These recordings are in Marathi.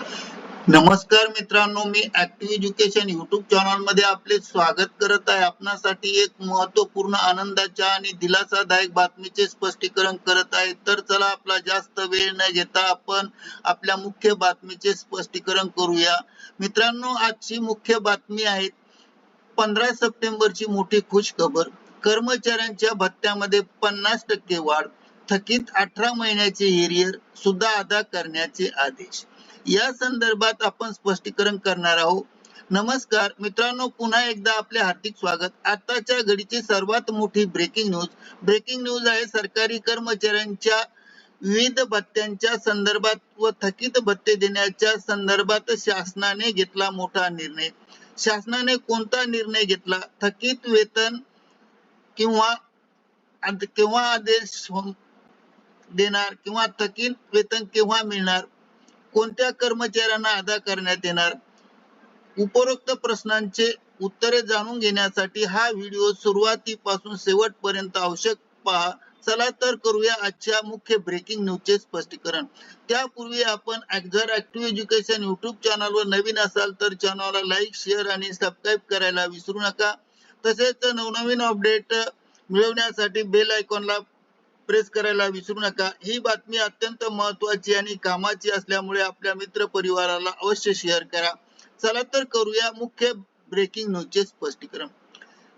नमस्कार मित्रांनो मी ऍक्टिव्ह एज्युकेशन युट्यूब चॅनलमध्ये आपले स्वागत करत आहे. आपणासाठी एक महत्त्वपूर्ण आनंदाच्या आणि दिलासादायक बातमीचे स्पष्टीकरण करत आहे. तर चला आपला जास्त वेळ न घेता आपण आपल्या मुख्य बातमीचे स्पष्टीकरण करूया. मित्रांनो आजची मुख्य बातमी आहे पंधरा सप्टेंबरची मोठी खुश खबर कर्मचाऱ्यांच्या भत्त्यामध्ये पन्नास टक्के वाढ थकीत अठरा महिन्याचे हिरियर सुद्धा अदा करण्याचे आदेश. या संदर्भात आपण स्पष्टीकरण करणार आहोत. नमस्कार मित्रांनो पुन्हा एकदा आपले हार्दिक स्वागत. आताच्या घडीची सर्वात मोठी ब्रेकिंग न्यूज ब्रेकिंग न्यूज आहे सरकारी कर्मचाऱ्यांच्या विविध भत्त्यांच्या संदर्भात व थकीत भत्ते देण्याच्या संदर्भात शासनाने घेतला मोठा निर्णय. शासनाने कोणता निर्णय घेतला? थकीत वेतन किंवा केव्हा आदेश देणार किंवा थकीत वेतन केव्हा मिळणार? कोणत्या कर्मचाऱ्यांना अदा करण्यात येणार? उपरोक्त प्रश्नांचे उत्तरे जाणून घेण्यासाठी हा व्हिडिओ सुरुवातीपासून शेवटपर्यंत आवश्यक पहा. चला तर करूया आजच्या मुख्य ब्रेकिंग न्यूजचे स्पष्टीकरण. त्यापूर्वी आपण जर ऍक्टिव्ह एज्युकेशन युट्यूब चॅनलवर नवीन असाल तर चॅनलला लाईक शेअर आणि सबस्क्राईब करायला विसरू नका. तसेच नवनवीन अपडेट मिळवण्यासाठी बेल आयकॉनला प्रेस करायला विसरू नका. ही बातमी अत्यंत महत्वाची आणि कामाची असल्यामुळे आपल्या मित्र परिवाराला अवश्य शेअर करा. चला तर करूया मुख्य ब्रेकिंग न्यूजचे स्पष्टीकरण.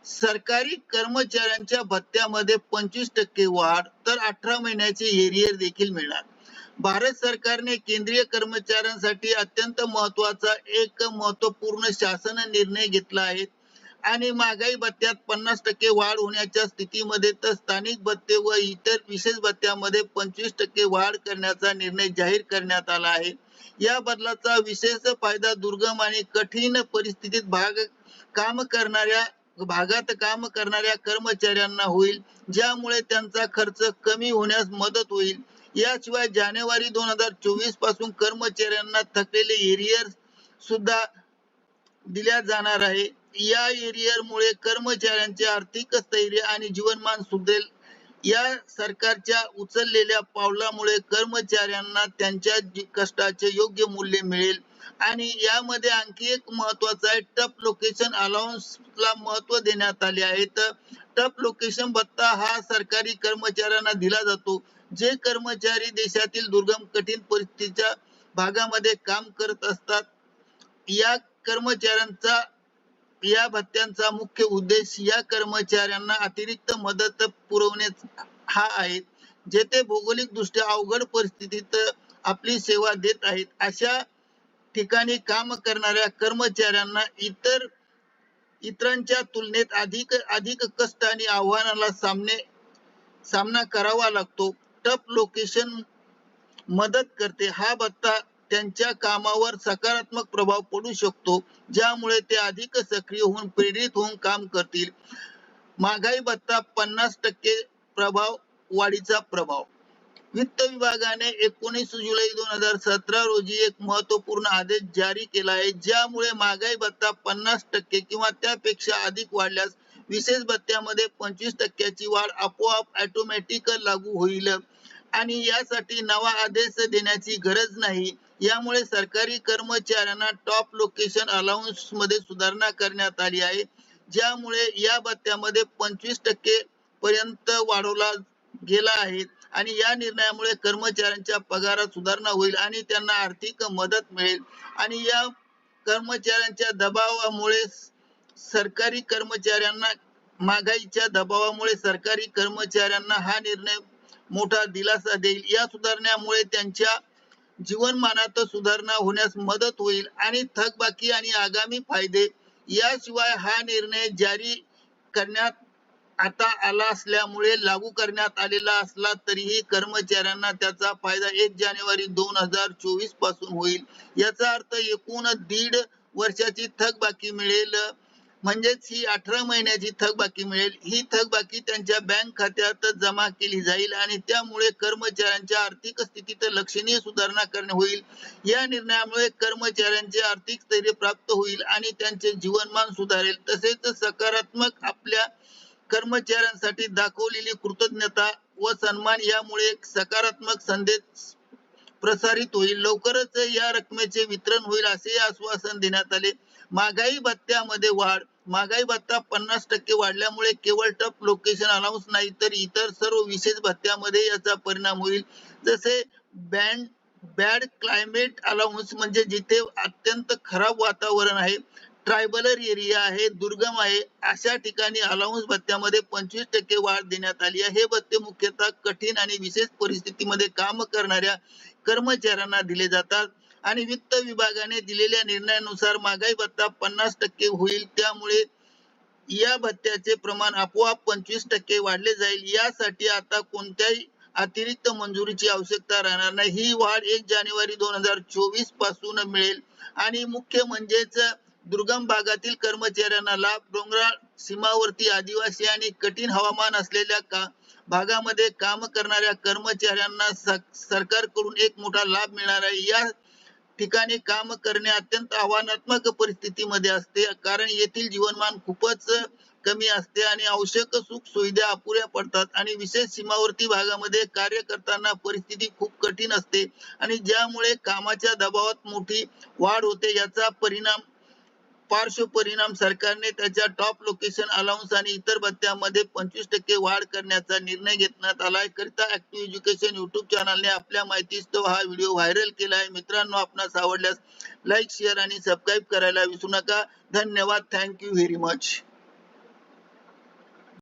सरकारी कर्मचाऱ्यांच्या भत्त्यामध्ये पंचवीस टक्के वाढ तर अठरा महिन्याचे एरियर देखील मिळणार. भारत सरकारने केंद्रीय कर्मचाऱ्यांसाठी अत्यंत महत्त्वाचा एक महत्त्वपूर्ण शासन निर्णय घेतला आहे. आणि महागाई भत्त्यात पन्नास टक्के वाढ होण्याच्या स्थितीमध्ये तर स्थानिक भत्ते व इतर विशेष भत्त्यामध्ये पंचवीस टक्के वाढ करण्याचा निर्णय जाहीर करण्यात आला आहे. या बदलाचा विशेष फायदा दुर्गम आणि कठीण परिस्थितीत भाग काम करणाऱ्या भागात काम करणाऱ्या कर्मचाऱ्यांना होईल ज्यामुळे त्यांचा खर्च कमी होण्यास मदत होईल. याशिवाय जानेवारी दोन हजार चोवीसपासून कर्मचाऱ्यांना थकलेले एरियर सुद्धा दिल्या जाणार आहे. या एरियर मुळे कर्मचाऱ्यांचे आर्थिक स्थैर्य आणि जीवनमान सुधरेल. या सरकारच्या उचललेल्या पावलामुळे कर्मचाऱ्यांना त्यांच्या कष्टाचे योग्य मूल्य मिळेल. आणि यामध्ये आणखी एक महत्वाचं आहे टप लोकेशन ला महत्त्व देण्यात आले आहे. तर टप लोकेशन भत्ता हा सरकारी कर्मचाऱ्यांना दिला जातो. जे कर्मचारी देशातील दुर्गम कठीण परिस्थितीच्या भागामध्ये काम करत असतात या कर्मचाऱ्यांचा या भत्त्यांचा मुख्य उद्देश या कर्मचाऱ्यांना अतिरिक्त मदत पुरवणे हा आहे. जेथे भौगोलिक दृष्ट्या अवघड परिस्थितीत आपली सेवा देत आहेत अशा ठिकाणी काम करणाऱ्या कर्मचाऱ्यांना इतर इतरांच्या तुलनेत अधिक अधिक कष्ट आणि आव्हानाला सामने सामना करावा लागतो. टप लोकेशन मदत करते. हा भत्ता त्यांच्या कामावर सकारात्मक प्रभाव पडू शकतो ज्यामुळे ते अधिक सक्रिय होऊन प्रेरित होऊन काम करतील. महागाई भत्ता पन्नास टक्के प्रभाव वाढीचा प्रभाव. वित्त विभागाने एकोणीस जुलै दोन हजार सतरा रोजी एक महत्त्वपूर्ण आदेश जारी केला आहे ज्यामुळे महागाई भत्ता पन्नास टक्के किंवा त्यापेक्षा अधिक वाढल्यास विशेष भत्त्यामध्ये पंचवीस टक्क्याची वाढ आपोआप ऑटोमॅटिक लागू होईल. आणि यासाठी नवा आदेश देण्याची गरज नाही. यामुळे सरकारी कर्मचाऱ्यांना टॉप लोकेशन अलाउन्समध्ये सुधारणा करण्यात आली आहे. ज्यामुळे या भत्त्यामध्ये पंचवीस टक्के पर्यंत वाढवला गेला आहे. आणि या निर्णयामुळे कर्मचाऱ्यांच्या पगारात सुधारणा होईल आणि त्यांना आर्थिक मदत मिळेल. आणि या कर्मचाऱ्यांच्या दबावामुळे सरकारी कर्मचाऱ्यांना महागाईच्या दबावामुळे सरकारी कर्मचाऱ्यांना हा निर्णय मोठा दिलासा देईल. या सुधारण्यामुळे त्यांच्या जीवनमानात सुधारणा होण्यास मदत होईल आणि थकबाकी आणि आगामी फायदे याशिवाय हा निर्णय जारी करण्यात आता आला असल्यामुळे लागू करण्यात आलेला असला तरीही कर्मचाऱ्यांना त्याचा फायदा एक जानेवारी दोन हजार चोवीसपासून होईल. याचा अर्थ एकूण दीड वर्षाची थकबाकी मिळेल. म्हणजेच ही अठरा महिन्याची थकबाकी मिळेल. ही थकबाकी त्यांच्या बँक खात्यात जमा केली जाईल आणि त्यामुळे कर्मचाऱ्यांच्या आर्थिक स्थितीत लक्षणीय सुधारणा करणे होईल. या निर्णयामुळे कर्मचाऱ्यांचे आर्थिक स्थैर्य प्राप्त होईल आणि त्यांचे जीवनमान सुधारेल. तसेच सकारात्मक आपल्या कर्मचाऱ्यांसाठी दाखवलेली कृतज्ञता व सन्मान यामुळे एक सकारात्मक संदेश प्रसारित होईल. लवकरच या रकमेचे वितरण होईल असे आश्वासन देण्यात आले. महागाई भत्त्यामध्ये वाढ महागाई भत्ता पन्नास टक्के वाढल्यामुळे केवळ टप लोकेशन अलाउन्स नाही तर इतर सर्व विशेष भत्त्यामध्ये याचा परिणाम होईल. जसे बँड बॅड क्लायमेट अलाउन्स म्हणजे जिथे अत्यंत खराब वातावरण आहे ट्रायबलर एरिया आहे दुर्गम आहे अशा ठिकाणी अलाउन्स भत्त्यामध्ये पंचवीस टक्के वाढ देण्यात आली आहे. हे भत्ते मुख्यतः कठीण आणि विशेष परिस्थितीमध्ये काम करणाऱ्या कर्मचाऱ्यांना दिले जातात. आणि वित्त विभागाने दिलेल्या निर्णयानुसार महागाई भत्ता पन्नास टक्के होईल. त्यामुळे या भत्त्याचे प्रमाण आपोआप पंचवीस टक्के वाढले जाईल. यासाठी आता कोणत्याही अतिरिक्त मंजुरीची आवश्यकता राहणार नाही. ही वाढ एक जानेवारी दोन हजार चोवीसपासून मिळेल. आणि मुख्य म्हणजेच दुर्गम भागातील कर्मचाऱ्यांना लाभ डोंगराळ सीमावर्ती आदिवासी आणि कठीण हवामान असलेल्या का भागामध्ये काम करणाऱ्या कर्मचाऱ्यांना सरकारकडून एक मोठा लाभ मिळणार आहे. या ठिकाणी काम करणे अत्यंत आव्हानात्मक परिस्थितीमध्ये असते. कारण येथील जीवनमान खूपच कमी असते आणि आवश्यक सुख सुविधा अपुऱ्या पडतात आणि विशेष सीमावर्ती भागामध्ये कार्य करताना परिस्थिती खूप कठीण असते आणि ज्यामुळे कामाच्या दबावात मोठी वाढ होते याचा परिणाम पार्श्व परिणाम सरकारने त्याच्या टॉप लोकेशन अलाउन्स आणि इतर भत्त्यामध्ये पंचवीस टक्के वाढ करण्याचा निर्णय घेण्यात आलाय करिता ऍक्टिव्ह एज्युकेशन युट्यूब चॅनलने आपल्या माहितीस्तव हा व्हिडिओ व्हायरल केला आहे. मित्रांनो आपणास आवडल्यास लाईक शेअर आणि सबस्क्राईब करायला विसरू नका. धन्यवाद. Thank you very much